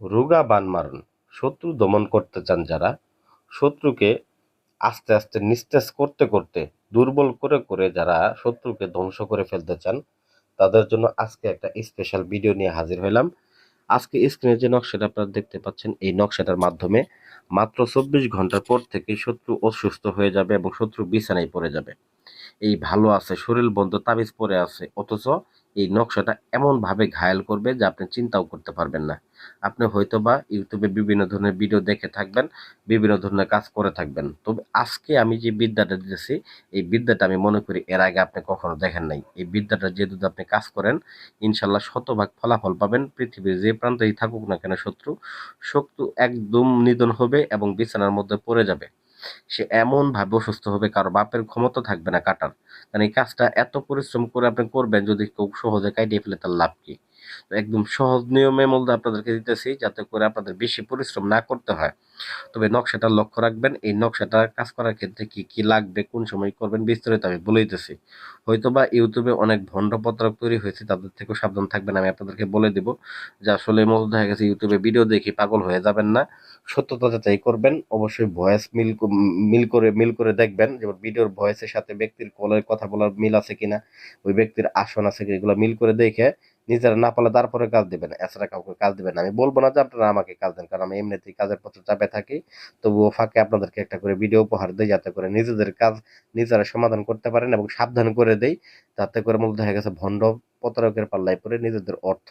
রোগা বান মারণ শত্রু দমন করতে চান যারা, শত্রুকে আস্তে আস্তে নিস্তেজ করতে করতে দুর্বল করে করে যারা শত্রুকে ধ্বংস করে ফেলতে চান, তাদের জন্য আজকে একটা স্পেশাল ভিডিও নিয়ে হাজির হলাম আজকে স্ক্রিনে যে নকশাটা আপনারা দেখতে পাচ্ছেন, এই নকশাটার মাধ্যমে মাত্র চব্বিশ ঘণ্টার পর থেকে শত্রু অসুস্থ হয়ে যাবে এবং শত্রু বিছানায় পড়ে যাবে। এই ভালো আছে, শরীর বন্ধ, তাবিজ পরে আছে, অথচ এই নকশাটা এমনভাবে ঘায়াল করবে যে আপনি চিন্তাও করতে পারবেন না। আপনি হয়তো বা ইউটিউবে বিভিন্ন ধরনের ভিডিও দেখে থাকবেন, বিভিন্ন ধরনের কাজ করে থাকবেন। তবে আজকে আমি যে বিদ্যাটা দিতেছি, এই বিদ্যাটা আমি মনে করি এর আগে আপনি কখনো দেখেন নাই। এই বিদ্যাটা যেহেতু আপনি কাজ করেন ইনশাল্লাহ শতভাগ ফলাফল পাবেন। পৃথিবীর যে প্রান্তেই থাকুক না কেন শত্রু শত্রু একদম নিধন হবে এবং বিছানার মধ্যে পড়ে যাবে। সে এমনভাবে অসুস্থ হবে, কারও বাপের ক্ষমতা থাকবে না কাটার। কারণ এই কাজটা এত পরিশ্রম করে আপনি করবেন, যদি কেউ সহজে কাটিয়ে ফেলে, তার লাভ কি? একদম সহজ নিয়মের মধ্যে আপনাদেরকে দিতেছি যাতে করে আপনাদের বেশি পরিশ্রম না করতে হয়। তবে নকশাটা লক্ষ্য রাখবেন, এই নকশাটা কাজ করার ক্ষেত্রে কি কি লাগবে, কোন সময় করবেন বিস্তারিত আমি বলে দিতেছি। হয়তো বা ইউটিউবে অনেক ভণ্ড পত্রক তৈরি হয়েছে, তাদের থেকেও সাবধান থাকবেন, আমি আপনাদেরকে বলে দিব যে আসলে মধ্যে দেখা গেছে, ইউটিউবে ভিডিও দেখে পাগল হয়ে যাবেন না। সত্যতা যাচাই করবেন, অবশ্যই ভয়েস মিল মিল করে মিল করে দেখবেন যেমন ভিডিওর ভয়েসের সাথে ব্যক্তির কলের কথা বলার মিল আছে কিনা, ওই ব্যক্তির আসন আছে কিনা, এগুলো মিল করে দেখে নিজেরা না পারলে তারপরে কাজ দিবেন এছাড়া কাউকে কাজ দিবেন না। আমি বলব না যে আপনারা আমাকে কাজ দেন, কারণ আমি এমনিতেই কাজের পত্র চাপে থাকি। তবুও ফাঁকে আপনাদেরকে একটা করে ভিডিও উপহার দিই, যাতে করে নিজেদের কাজ নিজেরা সমাধান করতে পারেন এবং সাবধান করে দেই। যাতে করে মূলত দেখা গেছে ভণ্ড প্রতারকের পাল্লায় পরে নিজেদের অর্থ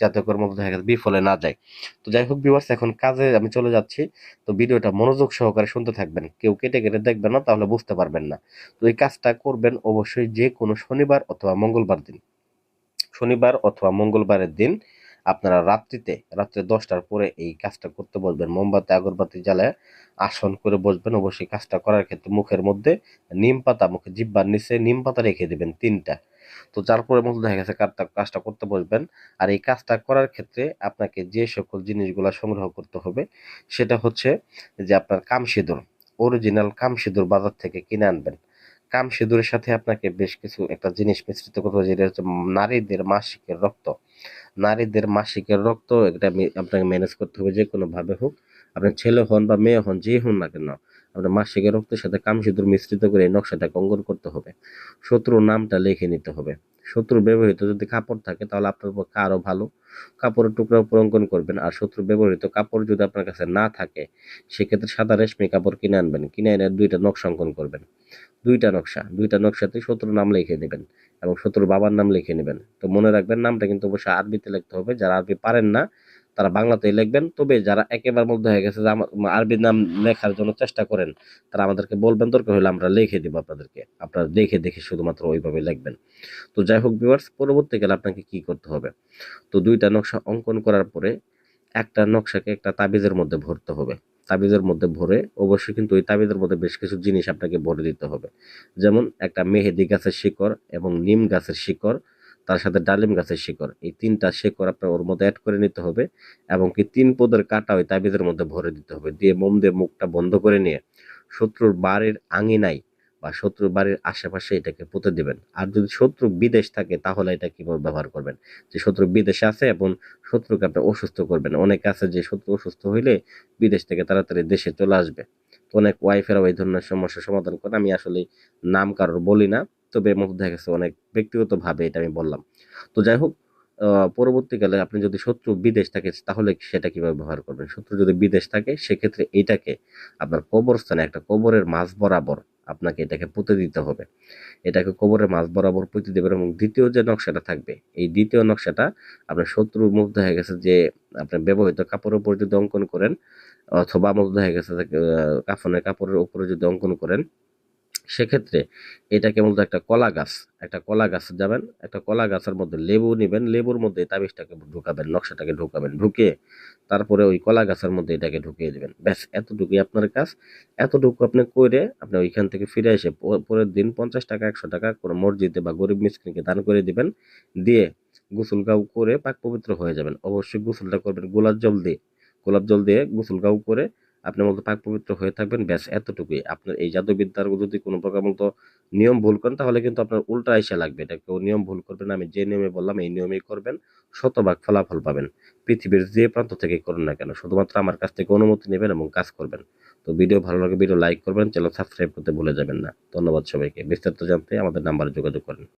যাতে করে মূলত দেখা গেছে বিফলে না যায়। তো যাই হোক বিভার্স এখন কাজে আমি চলে যাচ্ছি। তো ভিডিওটা মনোযোগ সহকারে শুনতে থাকবেন। কেউ কেটে কেটে দেখবেন না, তাহলে বুঝতে পারবেন না। তো এই কাজটা করবেন অবশ্যই যে কোনো শনিবার অথবা মঙ্গলবার দিন। শনিবার অথবা মঙ্গলবারের দিন আপনারা রাত্রিতে, রাত্রে দশটার পরে এই কাজটা করতে বসবেন। মোমবাতি, আগরবাতি জ্বালায় আসন করে বসবেন। অবশ্যই কাজটা করার ক্ষেত্রে মুখের মধ্যে নিম পাতা, মুখে জিব্বার নিচে নিম পাতা রেখে দেবেন তিনটা। তো যার পরে মতো দেখা গেছে কাজটা কাজটা করতে বসবেন। আর এই কাজটা করার ক্ষেত্রে আপনাকে যে সকল জিনিসগুলো সংগ্রহ করতে হবে, সেটা হচ্ছে যে আপনার কাম সিঁদুর অরিজিনাল কাম সিঁদুর বাজার থেকে কিনে আনবেন। কাম সিঁদুরের সাথে আপনাকে বেশ কিছু একটা জিনিস মিশ্রিত করতে হবে, যেটা হচ্ছে নারীদের মাসিকের রক্ত। নারীদের মাসিকের রক্ত, এটা আপনাকে ম্যানেজ করতে হবে যে কোনোভাবে হোক। আপনি ছেলে হন বা মেয়ে হন যেই হন না কেন, আপনার মাসিকের রক্তের সাথে কাম সিঁদুর মিশ্রিত করে এই নকশাটা অঙ্গন করতে হবে। শত্রুর নামটা লিখে নিতে হবে। শত্রুর ব্যবহৃত যদি কাপড় থাকে, তাহলে আপনার পক্ষে আরও ভালো। কাপড়ের টুকরা উপর অঙ্কন করবেন আর শত্রু ব্যবহৃত কাপড় যদি আপনার কাছে না থাকে, সেক্ষেত্রে সাদা রেশমি কাপড় কিনে আনবেন। কিনে এনে দুইটা নকশা অঙ্কন করবেন। দুইটা নকশা, দুইটা নকশাতে শত্রুর নাম লিখে নেবেন এবং শত্রুর বাবার নাম লিখে নেবেন। তো মনে রাখবেন, নামটা কিন্তু অবশ্যই আরবিতে লিখতে হবে। যারা আরবি পারেন না তারা বাংলাতেই লিখবেন। তবে যারা একেবারে মধ্যে হয়ে গেছে যে আমার আরবি নাম লেখার জন্য চেষ্টা করেন, তারা আমাদেরকে বলবেন, দরকার হলে আমরা লিখে দিব আপনাদেরকে। আপনারা দেখে দেখে শুধুমাত্র ওইভাবে লিখবেন। তো যাই হোক ভিউয়ার্স পরবর্তীকালে আপনাকে কি করতে হবে? তো দুইটা নকশা অঙ্কন করার পরে একটা নকশাকে একটা তাবিজের মধ্যে ভরতে হবে। তাবিজের মধ্যে ভরে অবশ্যই কিন্তু ওই তাবিজের মধ্যে বেশ কিছু জিনিস আপনাকে ভরে দিতে হবে। যেমন একটা মেহেদি গাছের শিকড় এবং নিম গাছের শিকড় তার সাথে ডালিম গাছের শিকড়। এই তিনটা শিকড় আপনার ওর মধ্যে অ্যাড করে নিতে হবে এবং কি তিন পদের কাটা ওই তাবিজের মধ্যে ভরে দিতে হবে। দিয়ে মোম দিয়ে মুখটা বন্ধ করে নিয়ে শত্রুর বাড়ির আঙিনায় বা শত্রুর বাড়ির আশেপাশে এটাকে পুঁতে দিবেন। আর যদি শত্রু বিদেশ থাকে তাহলে এটা কীভাবে ব্যবহার করবেন? যে শত্রু বিদেশে আছে এবং শত্রুকে আপনি অসুস্থ করবেন। অনেকে আছে যে শত্রু অসুস্থ হইলে বিদেশ থেকে তাড়াতাড়ি দেশে চলে আসবে। অনেক ওয়াইফেরাও এই ধরনের সমস্যার সমাধান করে। আমি আসলে নাম কারোর বলি না। তবে এর মধ্যে দেখা গেছে অনেক ব্যক্তিগতভাবে এটা আমি বললাম। তো যাই হোক পরবর্তীকালে আপনি যদি শত্রু বিদেশ থাকে, তাহলে সেটা কীভাবে ব্যবহার করবেন? শত্রু যদি বিদেশ থাকে, সেক্ষেত্রে এইটাকে আপনার কবরস্থানে একটা কবরের মাঝ বরাবর আপনাকে এটাকে পুঁতে দিতে হবে। এটাকে কবরের মাঝ বরাবর পুঁতে দেবেন এবং দ্বিতীয় যে নকশাটা থাকবে, এই দ্বিতীয় নকশাটা আপনার শত্রুর মুগ্ধ হয়ে গেছে যে আপনার ব্যবহৃত কাপড়ের উপর যদি অঙ্কন করেন, অথবা মুগ্ধ হয়ে গেছে কাফনের কাপড়ের উপরে যদি অঙ্কন করেন সেক্ষেত্রে এটাকে মূলত একটা কলা গাছ, একটা কলা গাছ যাবেন, একটা কলা গাছের মধ্যে লেবু নেবেন, লেবুর মধ্যে তাবিজটাকে ঢুকাবেন, নকশাটাকে ঢুকাবেন ঢুকিয়ে তারপরে ওই কলা গাছের মধ্যে এটাকে ঢুকিয়ে দেবেন। ব্যাস, এতটুকুই আপনার কাজ। এতটুকু আপনি করে আপনি ওইখান থেকে ফিরে এসে পরের দিন পঞ্চাশ টাকা, একশো টাকা কোনো মসজিদে বা গরিব মিসকিনকে দান করে দিবেন, দিয়ে গোসল গাউ করে পাক পবিত্র হয়ে যাবেন। অবশ্যই গোসলটা করবেন গোলাপ জল দিয়ে। গোলাপ জল দিয়ে গোসল গাউ করে আপনি মূলত পাক পবিত্র হয়ে থাকবেন, ব্যাস এতটুকুই। আপনার এই জাদুবিদ্যার যদি কোনো প্রকার মতো নিয়ম ভুল করেন, তাহলে কিন্তু আপনার উল্টা এসে লাগবে। এটা কেউ নিয়ম ভুল করবেন। আমি যে নিয়মে বললাম, এই নিয়মেই করবেন, শতভাগ ফলাফল পাবেন। পৃথিবীর যে প্রান্ত থেকে করুন না কেন, শুধুমাত্র আমার কাছ থেকে অনুমতি নেবেন এবং কাজ করবেন। তো ভিডিও ভালো লাগে, ভিডিও লাইক করবেন, চ্যানেল সাবস্ক্রাইব করতে ভুলে যাবেন না। ধন্যবাদ সবাইকে। বিস্তারিত জানতে আমাদের নাম্বারে যোগাযোগ করেন।